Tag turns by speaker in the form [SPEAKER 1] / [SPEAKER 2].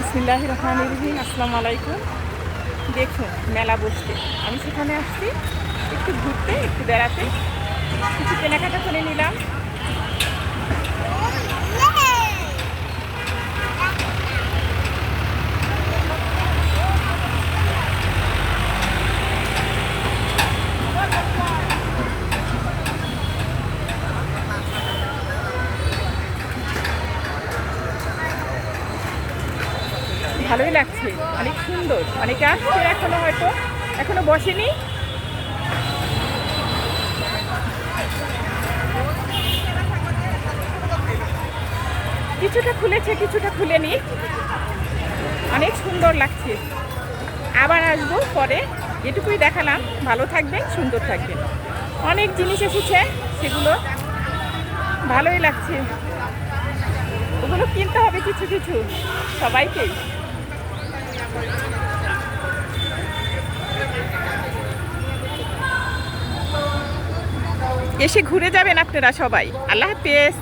[SPEAKER 1] বিসমিল্লাহ রহমান রহিম, আসসালামু আলাইকুম। দেখুন, মেলা বসতে আমি সেখানে আসছি, একটু ঘুরতে, একটু বেড়াতে। কিছু কেনাকাটা করে ভালোই লাগছে, অনেক সুন্দর। অনেকে আসছে এখনও হয়তো, এখনও বসেনি। কিছুটা খুলেছে, কিছুটা খুলেনি অনেক সুন্দর লাগছে। আবার আসব পরে। যেটুকুই দেখালাম। ভালো থাকবেন, সুন্দর থাকবেন। অনেক জিনিস এসেছে, সেগুলো ভালোই লাগছে। ওগুলো কিনতে হবে কিছু কিছু। সবাইকেই। এসে ঘুরে যাবেন আপনারা সবাই। আল্লাহ হাফেজ।